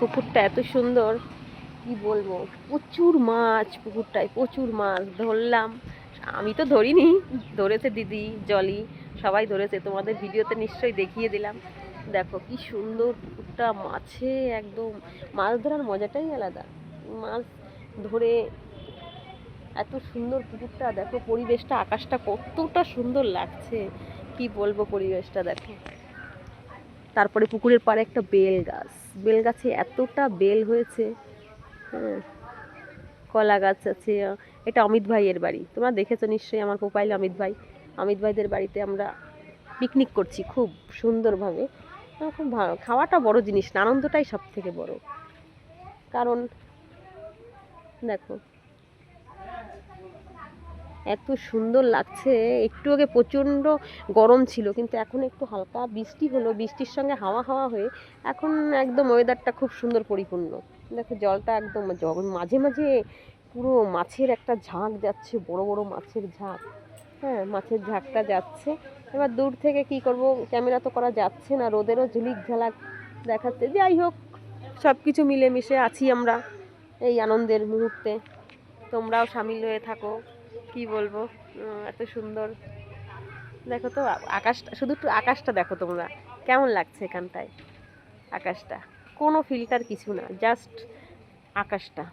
পুকুরটা এত সুন্দর, কি বলব? প্রচুর মাছ পুকুরটায়, প্রচুর মাছ, ধরলাম। আমি তো ধরিনি, ধরেছে দিদি, জলি, সবাই ধরেছে, তোমাদের ভিডিওতে নিশ্চয়ই দেখিয়ে দিলাম। দেখো কি সুন্দর পুকুরটা, মাছে একদম, মাছ ধরার মজাটাই আলাদা। মাছ ধরে এত সুন্দর পুকুরটা, দেখো পরিবেশটা, আকাশটা কতটা সুন্দর লাগছে। কি বলব পরিবেশটা, দেখো। তারপরে পুকুরের পাড়ে একটা বেল গাছ। বেল গাছে এতটা বেল হয়েছে হ্যাঁ কলা গাছ আছে। এটা অমিত ভাইয়ের বাড়ি। তোমরা দেখেছ নিশ্চয়ই আমার প্রোফাইল অমিত ভাই। অমিত ভাইদের বাড়িতে আমরা পিকনিক করছি খুব সুন্দরভাবে। খুব ভালো। খাওয়াটা বড় জিনিস না, আনন্দটাই সব থেকে বড়। কারণ, দেখো এত সুন্দর লাগছে। একটু আগে প্রচণ্ড গরম ছিল, কিন্তু এখন একটু হালকা বৃষ্টি হলো। বৃষ্টির সঙ্গে হাওয়া হাওয়া হয়ে এখন একদম ওয়েদারটা খুব সুন্দর পরিপূর্ণ। দেখো জলটা একদম মাঝে মাঝে পুরো মাছের একটা ঝাঁক যাচ্ছে, বড় বড় মাছের ঝাঁক। হ্যাঁ মাছের ঝাঁকটা যাচ্ছে। এবার দূর থেকে কি করব? ক্যামেরা তো করা যাচ্ছে না, রোদেরও ঝিলিক ঝালাক দেখাচ্ছে। যাই হোক সব কিছু মিলেমিশে আছি আমরা এই আনন্দের মুহূর্তে। তোমরাও সামিল হয়ে থাকো। কি বলব? এত সুন্দর। দেখো তো, আকাশটা, শুধু একটু আকাশটা দেখো তোমরা। কেমন লাগছে এখানটায়? আকাশটা। কোনো ফিল্টার কিছু না জাস্ট আকাশটা।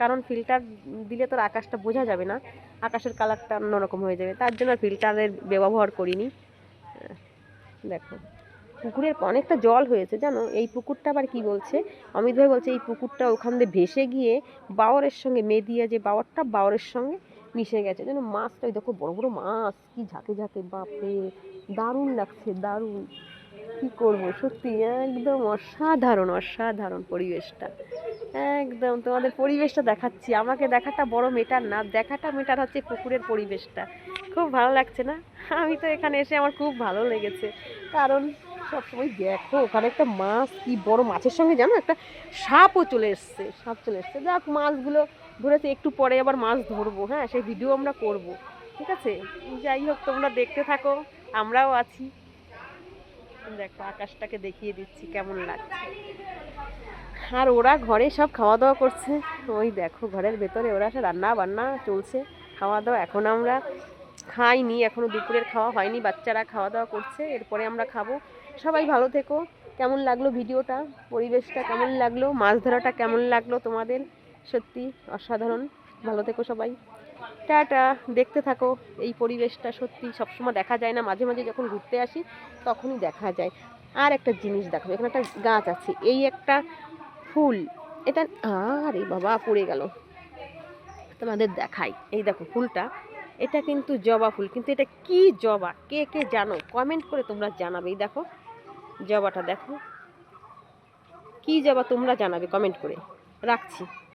কারণ ফিল্টার দিলে তোর আকাশটা বোঝা যাবে না। আকাশের কালারটা অন্যরকম হয়ে যাবে। তার জন্য ফিল্টারের ব্যবহার করিনি। দেখো। পুকুরের অনেকটা জল হয়েছে, জানো? এই পুকুরটা আবার কি বলছে? অমিত ভাই বলছে, এই পুকুরটা ওখান দিয়ে ভেসে গিয়ে বাওয়ারের সঙ্গে, মেদিয়া যে বাওয়ারটা, বাওয়ারের সঙ্গে মিশে গেছে। যেন মাছটা ওই দেখো বড় বড় মাছ, কি ঝাঁকে ঝাঁকে, বাপরে! দারুণ লাগছে, দারুণ। কি করব? সত্যি, একদম অসাধারণ অসাধারণ পরিবেশটা। একদম, তোমাদের পরিবেশটা দেখাচ্ছি। আমাকে দেখাটা বড় মেটার না, দেখাটা মেটার হচ্ছে পুকুরের পরিবেশটা। খুব ভালো লাগছে না? আমি তো এখানে এসে আমার খুব ভালো লেগেছে। কারণ সবসময় দেখো, ওখানে একটা মাছ, কি বড় মাছের সঙ্গে জানো? একটা সাপও চলে এসছে, সাপ চলে এসছে। দেখ মাছগুলো ধরেছে, একটু পরে আবার মাছ ধরবো হ্যাঁ? সেই ভিডিও আমরা করব, ঠিক আছে? যাই হোক, তোমরা দেখতে থাকো, আমরাও আছি। দেখো, আকাশটাকে দেখিয়ে দিচ্ছি, কেমন লাগছে। আর ওরা ঘরে সব খাওয়া দাওয়া করছে। ওই দেখো, ঘরের ভেতরে ওরা সে রান্না বান্না চলছে খাওয়া দাওয়া এখন আমরা খাইনি, এখনও দুপুরের খাওয়া হয়নি, বাচ্চারা খাওয়া দাওয়া করছে, এরপরে আমরা খাব। সবাই ভালো থেকো। কেমন লাগল ভিডিওটা? পরিবেশটা কেমন লাগল? মাছ ধরাটা কেমন লাগল তোমাদের? সত্যি অসাধারণ। ভালো থেকো সবাই। টাটা। দেখতে থাকো। এই পরিবেশটা সত্যি সবসময় দেখা যায় না। মাঝে মাঝে যখন ঘুরতে আসি, তখনই দেখা যায়। আর একটা জিনিস দেখো এখানে একটা গাছ আছে। এই একটা ফুল। এটা, আরে বাবা, পড়ে গেল। তোমাদের দেখাই। এই দেখো ফুলটা। এটা কিন্তু জবা ফুল। কিন্তু এটা কি জবা? কে কে জানো? কমেন্ট করে তোমরা জানাবেই। দেখো, জবাটা দেখো। কি জবা তোমরা জানাবে? কমেন্ট করে। রাখছি।